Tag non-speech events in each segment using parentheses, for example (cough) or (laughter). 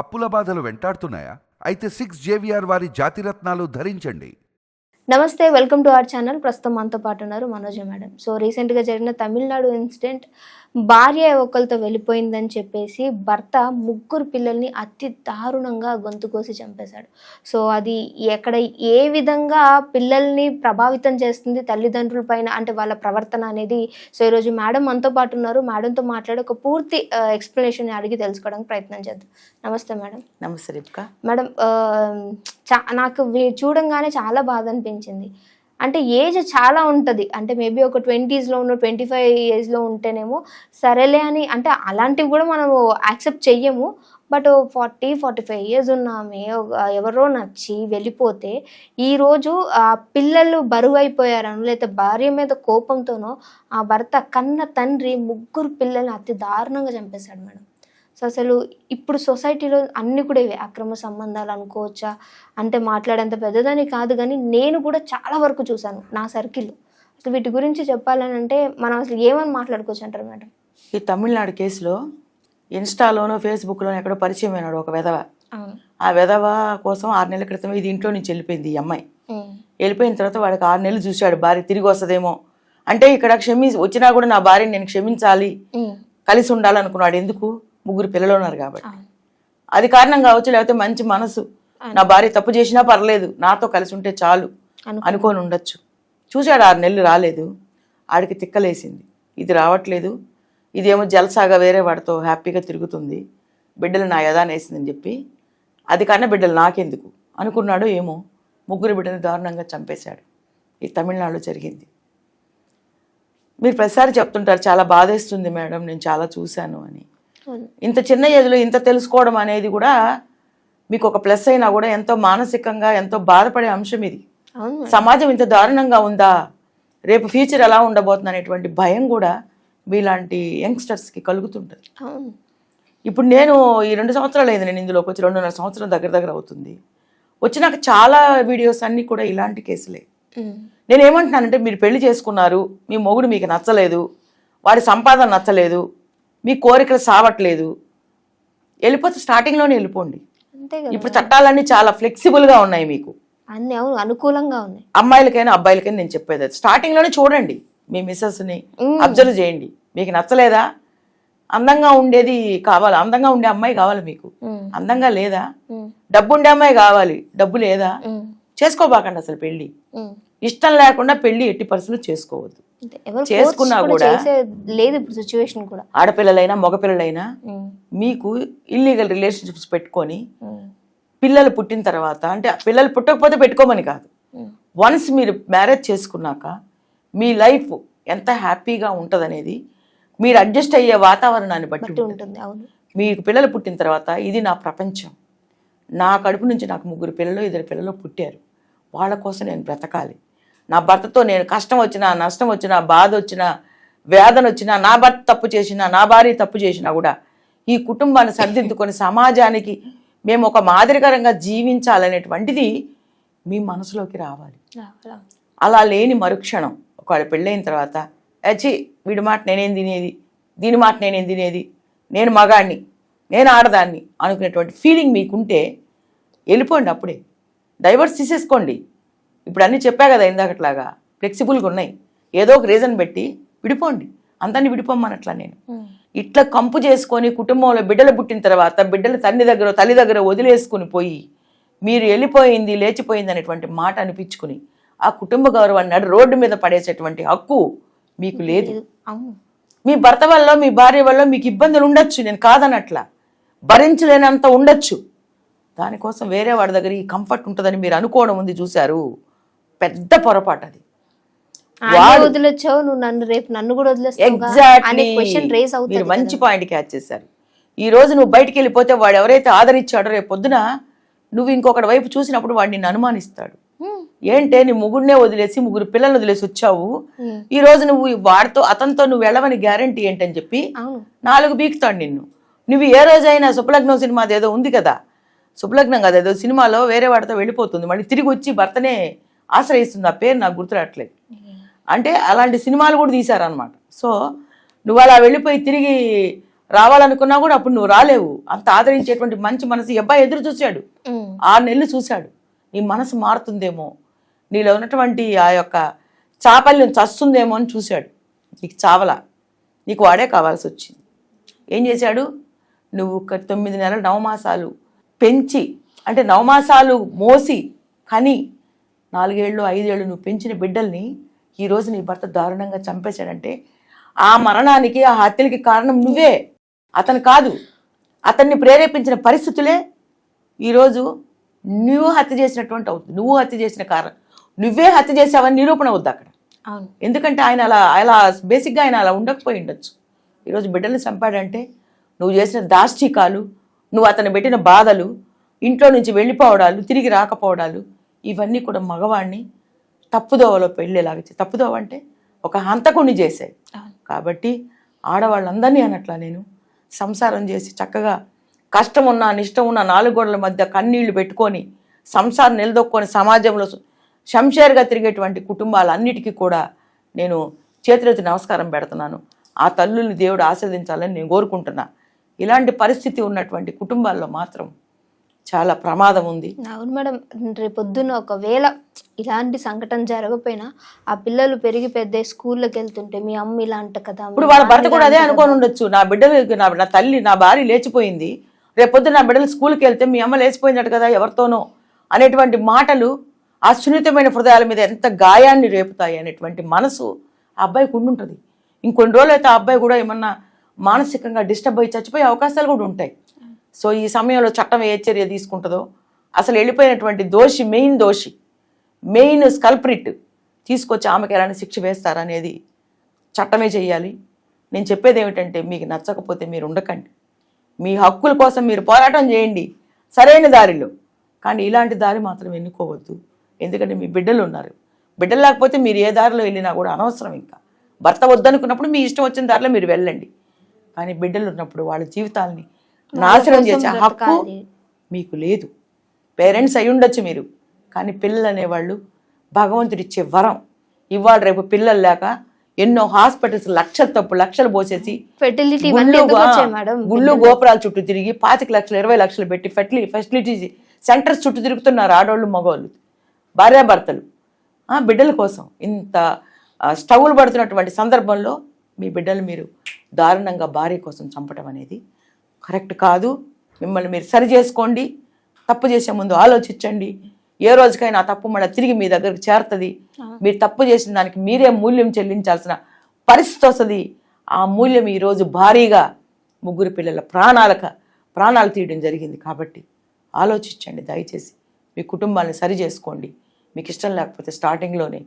అప్పుల బాధలు వెంటాడుతున్నాయా? అయితే సిక్స్ జేవిఆర్ వారి జాతిరత్నాలు ధరించండి. నమస్తే వెల్కమ్ టు అవర్ ఛానల్. ప్రస్తుతం మనతో పాటు ఉన్నారు మనోజ మేడం. సో రీసెంట్గా జరిగిన తమిళనాడు ఇన్సిడెంట్ భార్య ఒకరితో వెళ్ళిపోయిందని చెప్పేసి భర్త ముగ్గురు పిల్లల్ని అతి దారుణంగా గొంతు కోసి చంపేశాడు. సో అది ఎక్కడ ఏ విధంగా పిల్లల్ని ప్రభావితం చేస్తుంది తల్లిదండ్రుల పైన అంటే వాళ్ళ ప్రవర్తన అనేది? సో ఈరోజు మేడం మనతో పాటు ఉన్నారు. మేడంతో మాట్లాడి ఒక పూర్తి ఎక్స్ప్లెనేషన్ అడిగి తెలుసుకోవడానికి ప్రయత్నం చేద్దాం. నమస్తే మేడం. నమస్తే మేడం నాకు చూడంగానే చాలా బాధ అనిపించింది. అంటే ఏజ్ చాలా ఉంటుంది. అంటే మేబీ ఒక ట్వంటీస్లో ఉన్న ట్వంటీ ఫైవ్ ఏజ్లో ఉంటేనేమో సరేలే అని అంటే అలాంటివి కూడా మనము యాక్సెప్ట్ చెయ్యము. But forty forty five years ఉన్నామే ఎవరో నచ్చి వెళ్ళిపోతే ఈరోజు ఆ పిల్లలు బరువు అయిపోయారను లేకపోతే భార్య మీద కోపంతోనో ఆ భర్త కన్న తండ్రి ముగ్గురు పిల్లల్ని అతి దారుణంగా చంపేశాడు మేడం. సో అసలు ఇప్పుడు సొసైటీలో అన్ని కూడా ఇవే. అక్రమ సంబంధాలు అనుకోవచ్చా? అంటే మాట్లాడేంత పెద్దదని కాదు కానీ నేను కూడా చాలా వరకు చూశాను నా సర్కిల్లో అసలు వీటి గురించి చెప్పాలని అంటే మనం అసలు ఏమని మాట్లాడుకోవచ్చు అంటారు మేడం? ఈ తమిళనాడు కేసులో ఇన్స్టాలోనో ఫేస్బుక్లోనో ఎక్కడో పరిచయం అయినాడు ఒక వెధవ. ఆ వెధవ కోసం ఆరు నెలల క్రితం ఇది ఇంట్లో నుంచి వెళ్ళిపోయింది ఈ అమ్మాయి. వెళ్ళిపోయిన తర్వాత వాడికి ఆరు నెలలు చూశాడు భార్య తిరిగి వస్తుందేమో. అంటే ఇక్కడ క్షమి వచ్చినా కూడా నా భార్యని నేను క్షమించాలి. కలిసి ఉండాలనుకున్నాడు. ఎందుకు? ముగ్గురు పిల్లలు ఉన్నారు కాబట్టి. అది కారణం కావచ్చు లేకపోతే మంచి మనసు. నా భార్య తప్పు చేసినా పర్లేదు నాతో కలిసి ఉంటే చాలు అనుకో. అనుకొని ఉండొచ్చు. చూశాడు ఆరు నెలలు రాలేదు. ఆడికి తిక్కలేసింది. ఇది రావట్లేదు. ఇదేమో జలసాగా వేరే వాడితో హ్యాపీగా తిరుగుతుంది. బిడ్డలు నా యదానేసిందని చెప్పి అది కన్నా బిడ్డలు నాకెందుకు? అనుకున్నాడో ఏమో. ముగ్గురు బిడ్డలు దారుణంగా చంపేశాడు. ఈ తమిళనాడులో జరిగింది. మీరు ప్రతిసారి చెప్తుంటారు చాలా బాధేస్తుంది మేడం నేను చాలా చూశాను అని. ఇంత చిన్న ఏజ్లో ఇంత తెలుసుకోవడం అనేది కూడా మీకు ఒక ప్లస్ అయినా కూడా ఎంతో మానసికంగా ఎంతో బాధపడే అంశం ఇది. సమాజం ఇంత దారుణంగా ఉందా? రేపు ఫ్యూచర్ ఎలా ఉండబోతుంది అనేటువంటి భయం కూడా మీలాంటి యంగ్స్టర్స్కి కలుగుతుంటుంది. ఇప్పుడు నేను ఈ రెండు సంవత్సరాలు అయింది నేను ఇందులోకి వచ్చి రెండున్నర సంవత్సరం దగ్గర దగ్గర అవుతుంది. వచ్చినాక చాలా వీడియోస్ అన్నీ కూడా ఇలాంటి కేసులే. ఉమ్. నేను ఏమంటున్నానంటే మీరు పెళ్ళి చేసుకున్నారు మీ మొగుడు మీకు నచ్చలేదు వాడి సంపాదన నచ్చలేదు మీ కోరికలు సావట్లేదు. వెళ్ళిపోతే స్టార్టింగ్లోనే వెళ్ళిపోండి. ఇప్పుడు చట్టాలన్నీ చాలా ఫ్లెక్సిబుల్గా ఉన్నాయి మీకు. అన్ని అవును అనుకూలంగా ఉన్నాయి. అమ్మాయిలకైనా అబ్బాయిలకైనా నేను చెప్పేది అది. స్టార్టింగ్లోనే చూడండి మీ మిస్సెస్ని. అబ్జర్వ్ చేయండి. మీకు నచ్చలేదా? అందంగా ఉండేది కావాలి. అందంగా ఉండే అమ్మాయి కావాలి మీకు. అందంగా లేదా. డబ్బు ఉండే అమ్మాయి కావాలి. డబ్బు లేదా. చేసుకోబాకండి అసలు పెళ్ళి. ఇష్టం లేకుండా పెళ్ళి ఎట్టి పరిస్థితులు చేసుకోవద్దు. చేసుకున్నా కూడా లేదు ఇప్పుడు సిచ్యువేషన్ కూడా ఆడపిల్లలైనా మగపిల్లలైనా. మీకు ఇల్లీగల్ రిలేషన్షిప్స్ పెట్టుకొని. పిల్లలు పుట్టిన తర్వాత అంటే పిల్లలు పుట్టకపోతే పెట్టుకోమని కాదు. వన్స్ మీరు మ్యారేజ్ చేసుకున్నాక మీ లైఫ్ ఎంత హ్యాపీగా ఉంటుందనేది మీరు అడ్జస్ట్ అయ్యే వాతావరణాన్ని బట్టి. ఉంటుంది అవును మీకు పిల్లలు పుట్టిన తర్వాత ఇది నా ప్రపంచం నా కడుపు నుంచి నాకు ముగ్గురు పిల్లలు ఇద్దరు పిల్లలు పుట్టారు వాళ్ళ కోసం నేను బ్రతకాలి నా భర్తతో నేను కష్టం వచ్చినా నష్టం వచ్చినా బాధ వచ్చినా వేదన వచ్చినా నా భర్త తప్పు చేసినా నా భార్య తప్పు చేసినా కూడా ఈ కుటుంబాన్ని సరిదిద్దుకొని (laughs) సమాజానికి మేము ఒక మాదిరికరంగా జీవించాలనేటువంటిది మీ మనసులోకి రావాలి? అలా లేని మరుక్షణం. ఒకవేళ పెళ్ళైన తర్వాత అచ్చి వీడి మాట నేనేం తినేది? దీని మాట నేనేం తినేది? నేను మగాడిని నేను ఆడదాన్ని అనుకునేటువంటి ఫీలింగ్ మీకుంటే వెళ్ళిపోండి అప్పుడే. డైవర్స్ తీసేసుకోండి. ఇప్పుడు అన్నీ చెప్పా కదా ఇందాకట్లాగా. ఫ్లెక్సిబుల్గా ఉన్నాయి. ఏదో ఒక రీజన్ పెట్టి విడిపోండి. అందరినీ విడిపోమ్మనట్లా నేను. ఇట్లా కంపు చేసుకొని కుటుంబంలో బిడ్డలు పుట్టిన తర్వాత బిడ్డలు తండ్రి దగ్గర తల్లి దగ్గర వదిలేసుకుని పోయి మీరు వెళ్ళిపోయింది లేచిపోయింది అనేటువంటి మాట అనిపించుకుని ఆ కుటుంబ గౌరవాన్ని నడు రోడ్డు మీద పడేసేటువంటి హక్కు మీకు లేదు. మీ భర్త వల్ల మీ భార్య వల్ల మీకు ఇబ్బందులు ఉండొచ్చు. నేను కాదనట్లా. భరించలేనంత ఉండొచ్చు. దానికోసం వేరే వాడి దగ్గర ఈ కంఫర్ట్ ఉంటుందని మీరు అనుకోవడం ఉంది చూశారు. పెద్ద పొరపాటు అది. వదిలేచ్చావు నువ్వు నన్ను రేపు నన్ను కూడా వదిలేస్తావు మంచి పాయింట్ క్యాచ్ చేశారు. ఈ రోజు నువ్వు బయటికి వెళ్ళిపోతే వాడు ఎవరైతే ఆదరించాడో రేపు పొద్దున నువ్వు ఇంకొకటి వైపు చూసినప్పుడు వాడు నిన్ను అనుమానిస్తాడు. ఏంటే నీ ముగ్గురునే వదిలేసి ముగ్గురు పిల్లల్ని వదిలేసి వచ్చావు. ఈ రోజు నువ్వు వాడితో అతనితో నువ్వు వెళ్ళవని గ్యారంటీ ఏంటని చెప్పి నాలుగు బీకుతాడు నిన్ను. నువ్వు ఏ రోజైనా శుభలగ్నం సినిమా ఏదో ఉంది కదా. శుభలగ్నం కదా ఏదో సినిమాలో వేరే వాడితో వెళ్ళిపోతుంది. మళ్ళీ తిరిగి వచ్చి భర్తనే ఆశ్రయిస్తుంది. ఆ పేరు నాకు గుర్తురావట్లేదు అంటే అలాంటి సినిమాలు కూడా తీశారనమాట సో నువ్వు అలా వెళ్ళిపోయి తిరిగి రావాలనుకున్నా కూడా అప్పుడు నువ్వు రాలేవు. అంత ఆదరించేటువంటి మంచి మనసు అబ్బాయి ఎదురు చూశాడు. ఆరు నెలలు చూశాడు. నీ మనసు మారుతుందేమో? నీలో ఉన్నటువంటి ఆ యొక్క చాపల్యం చస్తుందేమో అని చూశాడు. నీకు చావలా? నీకు వాడే కావాల్సి వచ్చింది. ఏం చేశాడు? నువ్వు ఒక తొమ్మిది నెలలు నవమాసాలు పెంచి అంటే నవమాసాలు మోసి కని నాలుగేళ్ళు ఐదేళ్ళు నువ్వు పెంచిన బిడ్డల్ని ఈరోజు నీ భర్త దారుణంగా చంపేశాడంటే ఆ మరణానికి ఆ హత్యలకి కారణం నువ్వే. అతను కాదు. అతన్ని ప్రేరేపించిన పరిస్థితులే ఈరోజు నువ్వు హత్య చేసినటువంటి అవుతుంది. నువ్వు హత్య చేసిన కారణం. నువ్వే హత్య చేసావని నిరూపణ అవుద్ది అక్కడ. ఎందుకంటే ఆయన అలా అలా బేసిక్గా ఆయన అలా ఉండకపోయి ఉండొచ్చు. ఈరోజు బిడ్డల్ని చంపాడంటే నువ్వు చేసిన దాష్టికాలు నువ్వు అతను పెట్టిన బాధలు ఇంట్లో నుంచి వెళ్ళిపోవడాలు తిరిగి రాకపోవడాలు ఇవన్నీ కూడా మగవాడిని తప్పుదోవలో పెళ్ళేలాగా తప్పుదోవ అంటే ఒక హంతకుణ్ణి చేశాయి కాబట్టి ఆడవాళ్ళందరినీ అనట్లా నేను సంసారం చేసి చక్కగా కష్టం ఉన్న నిష్టం ఉన్న నాలుగు గోడల మధ్య కన్నీళ్ళు పెట్టుకొని సంసారం నిలదొక్కొని సమాజంలో శంషేర్గా తిరిగేటువంటి కుటుంబాలన్నిటికీ కూడా నేను చేతులెత్తి నమస్కారం పెడుతున్నాను. ఆ తల్లుల్ని దేవుడు ఆస్వాదించాలని నేను కోరుకుంటున్నా. ఇలాంటి పరిస్థితి ఉన్నటువంటి కుటుంబాల్లో మాత్రం చాలా ప్రమాదం ఉంది. అవును మేడం రేపొద్దున ఒకవేళ ఇలాంటి సంఘటన జరగపోయినా ఆ పిల్లలు పెరిగి పెద్ద స్కూల్లోకి వెళ్తుంటే మీ అమ్మ ఇలా అంట కదా ఇప్పుడు వాళ్ళ భర్త కూడా అదే అనుకొని ఉండొచ్చు. నా బిడ్డలు నా తల్లి నా భార్య లేచిపోయింది. రేపొద్దు నా బిడ్డలు స్కూల్కి వెళ్తే మీ అమ్మ లేచిపోయినట్టు కదా ఎవరితోనో అనేటువంటి మాటలు ఆ సున్నితమైన హృదయాల మీద ఎంత గాయాన్ని రేపుతాయి అనేటువంటి మనసు ఆ అబ్బాయికి ఉండుంటుంది. ఇంకొన్ని రోజులు అయితే ఆ అబ్బాయి కూడా ఏమన్నా మానసికంగా డిస్టర్బ్ అయ్యి చచ్చిపోయే అవకాశాలు కూడా ఉంటాయి. సో ఈ సమయంలో చట్టం ఏ చర్య తీసుకుంటుందో? అసలు వెళ్ళిపోయినటువంటి దోషి మెయిన్ దోషి మెయిన్ స్కల్ప్రిట్ తీసుకొచ్చి ఆమెకి ఎలాంటి శిక్ష వేస్తారనేది చట్టమే చేయాలి నేను చెప్పేది ఏమిటంటే మీకు నచ్చకపోతే మీరు ఉండకండి. మీ హక్కుల కోసం మీరు పోరాటం చేయండి. సరైన దారిలో. కానీ ఇలాంటి దారి మాత్రం ఎన్నుకోవద్దు. ఎందుకంటే మీ బిడ్డలు ఉన్నారు. బిడ్డలు లేకపోతే మీరు ఏ దారిలో వెళ్ళినా కూడా అనవసరం ఇంకా. భర్త వద్దనుకున్నప్పుడు మీ ఇష్టం వచ్చిన దారిలో మీరు వెళ్ళండి. కానీ బిడ్డలు ఉన్నప్పుడు వాళ్ళ జీవితాల్ని నాశనం చేసే హక్కు. మీకు లేదు. పేరెంట్స్ అయి ఉండొచ్చు మీరు. కానీ పిల్లలు అనేవాళ్ళు భగవంతుడిచ్చే వరం. ఇవాళ రేపు పిల్లలు లేక ఎన్నో హాస్పిటల్స్ లక్షలు తప్పు లక్షలు పోసేసి ఫెర్టిలిటీ గుళ్ళు గోపురాల చుట్టూ తిరిగి పాతిక లక్షలు ఇరవై లక్షలు పెట్టి ఫెసిలి ఫెసిలిటీస్ సెంటర్స్ చుట్టూ తిరుగుతున్నారు ఆడవాళ్ళు మగవాళ్ళు భార్యాభర్తలు. ఆ, బిడ్డల కోసం ఇంత స్టవ్లు పడుతున్నటువంటి సందర్భంలో మీ బిడ్డలు మీరు దారుణంగా భార్య కోసం చంపడం అనేది కరెక్ట్ కాదు. మిమ్మల్ని మీరు సరి చేసుకోండి. తప్పు చేసే ముందు ఆలోచించండి. ఏ రోజుకైనా ఆ తప్పు మళ్ళీ తిరిగి మీ దగ్గరికి చేరుతుంది. మీరు తప్పు చేసిన దానికి మీరే మూల్యం చెల్లించాల్సిన పరిస్థితి వస్తుంది. ఆ మూల్యం ఈరోజు భారీగా ముగ్గురు పిల్లల ప్రాణాలక ప్రాణాలు తీయడం జరిగింది కాబట్టి ఆలోచించండి దయచేసి. మీ కుటుంబాన్ని సరి చేసుకోండి. మీకు ఇష్టం లేకపోతే స్టార్టింగ్లోనే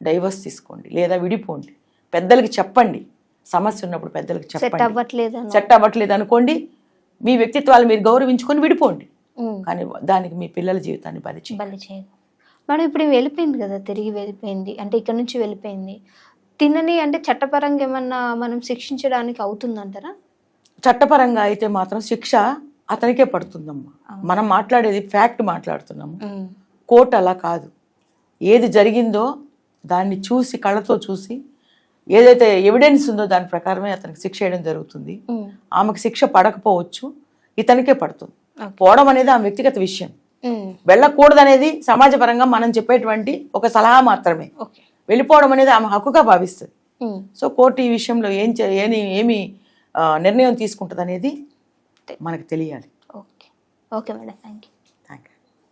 డైవర్స్ తీసుకోండి లేదా విడిపోండి. పెద్దలకి చెప్పండి. సమస్య ఉన్నప్పుడు పెద్దలకి సెట్ చెప్పండి. అవ్వట్లేదు. సెట్ అవ్వట్లేదు అనుకోండి మీ వ్యక్తిత్వాలు మీరు గౌరవించుకొని విడిపోండి. కానీ దానికి మీ పిల్లల జీవితాన్ని బలి చేయండి. బలి చేయదు మేడం ఇప్పుడు ఈమె వెళ్ళిపోయింది కదా తిరిగి వెళ్ళిపోయింది అంటే ఇక్కడ నుంచి వెళ్ళిపోయింది. తినని అంటే చట్టపరంగా ఏమన్నా మనం శిక్షించడానికి అవుతుందంటారా? చట్టపరంగా అయితే మాత్రం శిక్ష అతనికే పడుతుందమ్మా. మనం మాట్లాడేది ఫ్యాక్ట్ మాట్లాడుతున్నాము. కోర్టు అలా కాదు. ఏది జరిగిందో దాన్ని చూసి కళ్ళతో చూసి ఏదైతే ఎవిడెన్స్ ఉందో దాని ప్రకారమే అతనికి శిక్ష వేయడం జరుగుతుంది. ఆమెకు శిక్ష పడకపోవచ్చు ఇతనికే పడుతుంది. పోవడం అనేది ఆ వ్యక్తిగత విషయం. వెళ్ళకూడదనేది సమాజపరంగా మనం చెప్పేటువంటి ఒక సలహా మాత్రమే. వెళ్ళిపోవడం అనేది ఆమె హక్కుగా భావిస్తుంది. సో కోర్టు ఈ విషయంలో ఏం ఏమి ఏమి నిర్ణయం తీసుకుంటుంది అనేది మనకు తెలియాలి. Okay. Okay madam. Thank you